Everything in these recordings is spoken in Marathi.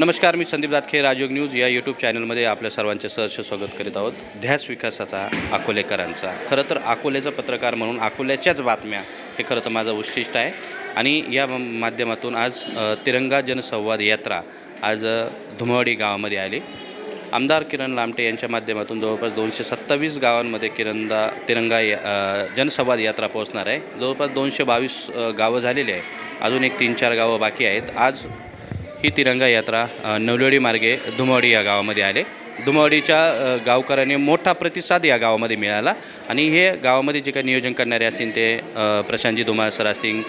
नमस्कार मी संदीप दातखे राजयोग न्यूज या यूट्यूब चॅनलमध्ये आपल्या सर्वांचे सहर्ष स्वागत करीत आहोत. ध्यास विकासाचा अकोलेकरांचा. खरं तर अकोल्याचा पत्रकार म्हणून अकोल्याच्याच बातम्या हे खरं तर माझं उद्दिष्ट आहे. आणि या माध्यमातून आज तिरंगा जनसंवाद यात्रा आज अ, धुमावडी गावामध्ये आली. आमदार किरण लामटे यांच्या माध्यमातून जवळपास दोनशे सत्तावीस गावांमध्ये किरणदा तिरंगा या- जनसंवाद यात्रा पोहोचणार आहे. जवळपास दोनशे बावीस गावं झालेली आहे. अजून एक तीन चार गावं बाकी आहेत. आज ही तिरंगा यात्रा अ, नवलेवाडी मार्गे धुमावडी या गावामध्ये आले धुमावडीच्या गावकऱ्यांनी मोठा प्रतिसाद या गावामध्ये मिळाला. आणि हे गावामध्ये जे काही नियोजन करणारे असतील ते प्रशांतजी धुमाळ सर असतील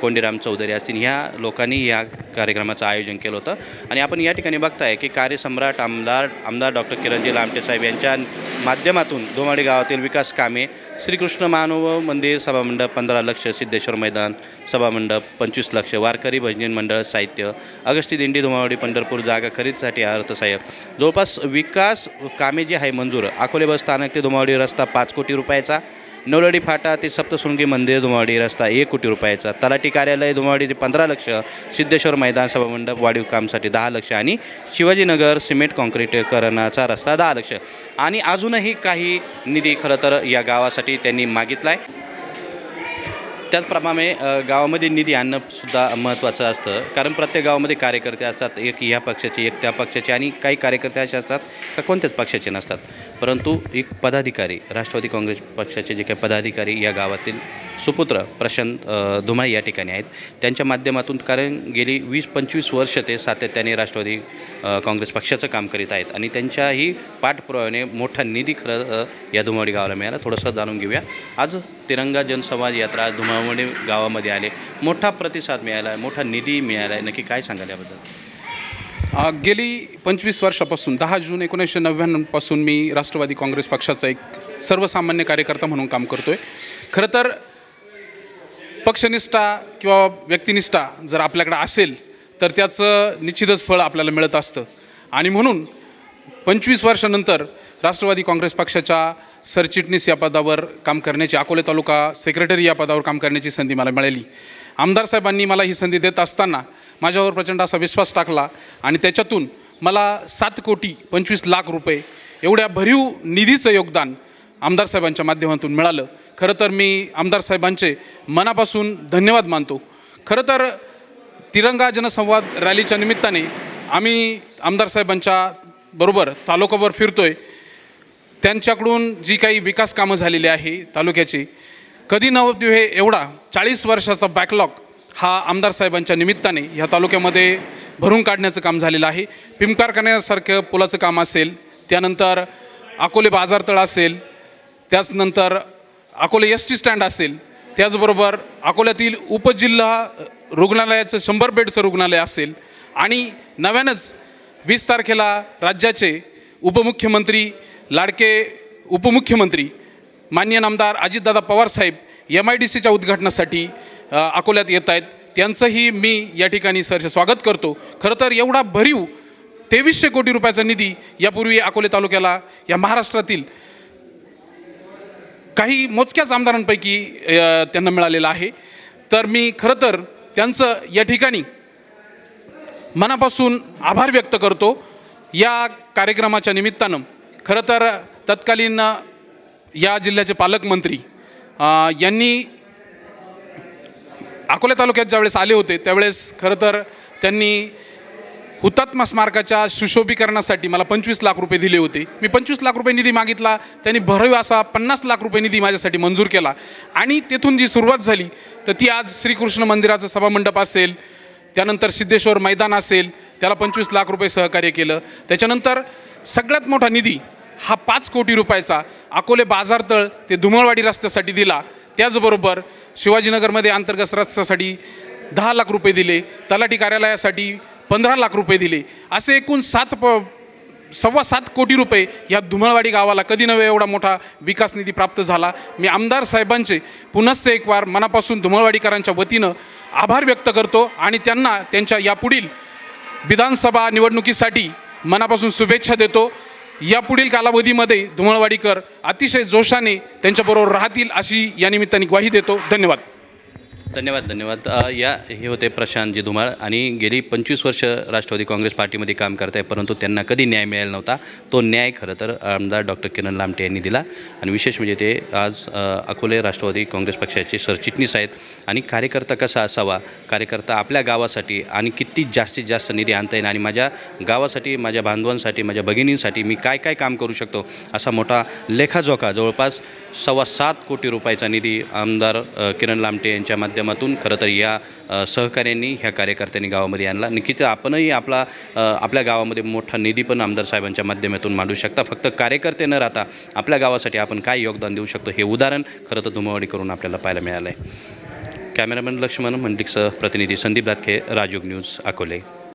कोंडीराम चौधरी असतील ह्या लोकांनी या कार्यक्रमाचं आयोजन केलं होतं. आणि आपण या ठिकाणी बघताय की कार्यसम्राट आमदार आमदार डॉक्टर किरणजी लामटे साहेब यांच्या माध्यमातून धुमाडी गावातील विकास कामे श्रीकृष्ण मानव मंदिर सभामंडप पंधरा लक्ष सिद्धेश्वर मैदान सभामंडप पंचवीस लक्ष वारकरी भजनी मंडळ साहित्य अगस्ती दिंडी धुमावडी पंढरपूर जागा खरेदीसाठी अर्थसहाय्य जवळपास विक विकास कामे जी आहे मंजूर. अकोले बस स्थानक ते धुमावडी रस्ता पाच कोटी रुपयाचा. नवलडी फाटा ते सप्तशृंगी मंदिर धुमावडी रस्ता एक कोटी रुपयाचा. तलाठी कार्यालय धुमावडी ते पंधरा लक्ष. सिद्धेश्वर मैदान सभामंडप वाढीव कामसाठी दहा लक्ष. आणि शिवाजीनगर सिमेंट कॉन्क्रीटीकरणाचा रस्ता दहा लक्ष. आणि अजूनही काही निधी खरं तर या गावासाठी त्यांनी मागितला आहे त्याचप्रमाणे गावामध्ये निधी आणणं सुद्धा महत्त्वाचं असतं. कारण प्रत्येक गावामध्ये कार्यकर्ते असतात. एक ह्या पक्षाचे एक त्या पक्षाचे आणि काही कार्यकर्ते असे असतात का कोणत्याच पक्षाचे नसतात. परंतु एक पदाधिकारी राष्ट्रवादी काँग्रेस पक्षाचे जे काही पदाधिकारी या गावातील सुपुत्र प्रशांत धुमाई या ठिकाणी आहेत. त्यांच्या माध्यमातून कारण गेली वीस पंचवीस वर्ष ते सातत्याने राष्ट्रवादी काँग्रेस पक्षाचं काम करीत आहेत आणि त्यांच्याही पाठपुराव्याने मोठा निधी खरं या धुमावडी गावाला मिळाला. थोडंसं जाणून घेऊया. आज तिरंगा जनसंवाद यात्रा धुमावडी गावामध्ये आले. मोठा प्रतिसाद मिळाला आहे मोठा निधी मिळाला. आहे नक्की काय सांगाल याबद्दल? गेली पंचवीस वर्षापासून दहा जून एकोणीसशे नव्याण्णवपासून मी राष्ट्रवादी काँग्रेस पक्षाचा एक सर्वसामान्य कार्यकर्ता म्हणून काम करतो आहे खरं तर पक्षनिष्ठा किंवा व्यक्तिनिष्ठा जर आपल्याकडं असेल तर त्याचं निश्चितच फळ आपल्याला मिळत असतं. आणि म्हणून पंचवीस वर्षानंतर राष्ट्रवादी काँग्रेस पक्षाच्या सरचिटणीस या पदावर काम करण्याची अकोले तालुका सेक्रेटरी या पदावर काम करण्याची संधी मला मिळाली. आमदार साहेबांनी मला ही संधी देत असताना माझ्यावर प्रचंड असा विश्वास टाकला आणि त्याच्यातून मला सात कोटी पंचवीस लाख रुपये एवढ्या भरीव निधीचं योगदान आमदार साहेबांच्या माध्यमातून मिळालं. खरं तर मी आमदार साहेबांचे मनापासून धन्यवाद मानतो. खरं तर तिरंगा जनसंवाद रॅलीच्या निमित्ताने आम्ही आमदार साहेबांच्या बरोबर तालुकाभर फिरतोय. त्यांच्याकडून जी काही विकास कामं झालेली आहे तालुक्याची कधी नव्हती हे एवढा चाळीस वर्षाचा बॅकलॉग हा आमदार साहेबांच्या निमित्ताने ह्या तालुक्यामध्ये भरून काढण्याचं काम झालेलं आहे. पिंपकार करण्यासारखं पुलाचं काम असेल त्यानंतर अकोले बाजारतळ असेल त्याचनंतर अकोले एस टी स्टँड असेल त्याचबरोबर अकोल्यातील उपजिल्हा रुग्णालयाचं शंभर बेडचं रुग्णालय असेल आणि नव्यानंच वीस तारखेला राज्याचे उपमुख्यमंत्री लाडके उपमुख्यमंत्री मान्य नामदार Ajit Dada Pawar Saheb M I D सीच्या उद्घाटनासाठी अकोल्यात येत आहेत. त्यांचंही मी या ठिकाणी सरसे स्वागत करतो. खरं तर एवढा भरीव तेवीसशे कोटी रुपयाचा निधी यापूर्वी अकोले तालुक्याला या महाराष्ट्रातील काही मोजक्याच आमदारांपैकी त्यांना मिळालेलं आहे. तर मी खरं तर त्यांचं या ठिकाणी मनापासून आभार व्यक्त करतो. या कार्यक्रमाच्या निमित्तानं खरं तर तत्कालीन या जिल्ह्याचे पालकमंत्री यांनी अकोला तालुक्यात ज्यावेळेस आले होते त्यावेळेस खरं तर त्यांनी हुतात्मा स्मारकाच्या सुशोभीकरणासाठी मला पंचवीस लाख रुपये दिले होते. मी पंचवीस लाख रुपये निधी मागितला. त्यांनी भरीव असा पन्नास लाख रुपये निधी माझ्यासाठी मंजूर केला. आणि तेथून जी सुरुवात झाली तर ती आज श्रीकृष्ण मंदिराचं सभामंडप असेल त्यानंतर सिद्धेश्वर मैदान असेल त्याला पंचवीस लाख रुपये सहकार्य केलं. त्याच्यानंतर सगळ्यात मोठा निधी हा पाच कोटी रुपयाचा अकोले बाजारतळ ते धुमळवाडी रस्त्यासाठी दिला. त्याचबरोबर शिवाजीनगरमध्ये अंतर्गत रस्त्यासाठी दहा लाख रुपये दिले. तलाठी कार्यालयासाठी पंधरा लाख रुपये दिले. असे एकूण सात प सव्वा सात कोटी रुपये या धुमळवाडी गावाला कधी नव्हे एवढा मोठा विकास निधी प्राप्त झाला. मी आमदार साहेबांचे पुनश्च एक वार मनापासून धुमळवाडीकरांच्या वतीनं आभार व्यक्त करतो आणि त्यांना त्यांच्या यापुढील विधानसभा निवडणुकीसाठी मनापासून शुभेच्छा देतो. यापुढील कालावधीमध्ये धुमळवाडीकर अतिशय जोशाने त्यांच्याबरोबर राहतील अशी या निमित्ताने ग्वाही देतो. धन्यवाद. धन्यवाद धन्यवाद. या हे होते प्रशांतजी धुमाळ आणि गेली पंचवीस वर्ष राष्ट्रवादी काँग्रेस पार्टीमध्ये काम करत आहे परंतु त्यांना कधी न्याय मिळाला नव्हता. तो न्याय खरं तर आमदार डॉक्टर किरण लामटे यांनी दिला. आणि विशेष म्हणजे ते आज अकोले राष्ट्रवादी काँग्रेस पक्षाचे सरचिटणीस आहेत. आणि कार्यकर्ता कसा असावा? कार्यकर्ता आपल्या गावासाठी आणि किती जास्तीत जास्त निधी आणता येईल? आणि माझ्या गावासाठी माझ्या बांधवांसाठी माझ्या भगिनींसाठी मी काय काय काम करू शकतो? असा मोठा लेखाजोखा जवळपास सव्वा सात कोटी रुपयाचा निधी आमदार किरण लामटे यांच्या माध्यमातून खरं तर या सहकाऱ्यांनी ह्या कार्यकर्त्यांनी गावामध्ये आणला. नक्कीच आपणही आपला आपल्या गावामध्ये मोठा निधी पण आमदार साहेबांच्या माध्यमातून मांडू शकता. फक्त कार्यकर्ते न राहता आपल्या गावासाठी आपण काय योगदान देऊ शकतो हे उदाहरण खरं तर धुमावडी करून आपल्याला पाहायला मिळालं आहे कॅमेरामॅन लक्ष्मण मंडिकसह प्रतिनिधी संदीप दातखे राजयोग न्यूज अकोले.